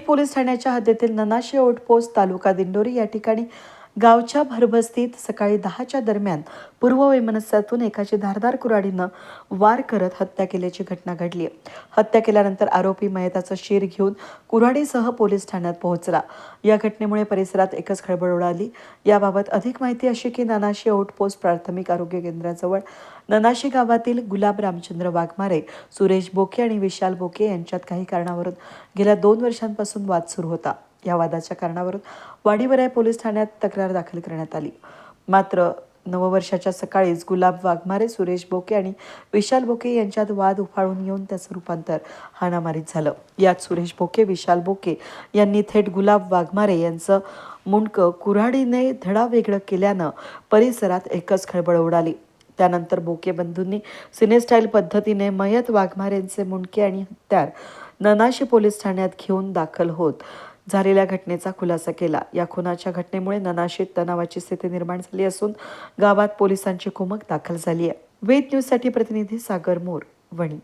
Police ठाण्याच्या हद्दीतील ननाशी outpost तालुका दिंडोरी या ठिकाणी गावच्या भरबस्तीत सकाळी दहाच्या दरम्यान पूर्व वैमनस्यातून एकाची धारदार कुऱ्हाडीनं वार करत हत्या केल्याची घटना घडली. हत्या केल्यानंतर आरोपी मयताचा शीर घेऊन कुऱ्हाडीसह पोलीस ठाण्यात पोहोचला. या घटनेमुळे परिसरात एकच खळबळ उडाली. याबाबत अधिक माहिती अशी की ननाशी आउटपोस्ट प्राथमिक आरोग्य केंद्राजवळ ननाशी गावातील गुलाब रामचंद्र वाघमारे सुरेश बोके आणि विशाल बोके यांच्यात काही कारणावरून गेल्या दोन वर्षांपासून वाद सुरू होता. या वादाच्या कारणावरून वाडीवराय पोलीस ठाण्यात तक्रार दाखल करण्यात आली. मात्र नववर्षाच्या सकाळीच गुलाब वाघमारे सुरेश बोके आणि विशाल बोके यांच्यात वाद उफाळून येऊन त्याचं रूपांतर हाणामारीत झालं. यात सुरेश बोके विशाल बोके यांनी थेट गुलाब वाघमारे यांचं मुंडकं कुऱ्हाडीने धडा वेगळं केल्यानं परिसरात एकच खळबळ उडाली. त्यानंतर बोके बंधूंनी सिनेस्टाईल पद्धतीने मयत वाघमारेंचे मुंडके आणि हत्यार ननाशी पोलीस ठाण्यात घेऊन दाखल होत झालेल्या घटनेचा खुलासा केला. या खुनाच्या घटनेमुळे ननाशीत तणावाची स्थिती निर्माण झाली असून गावात पोलिसांची कुमक दाखल झाली आहे. वेद न्यूजसाठी प्रतिनिधी सागर मोर वणी.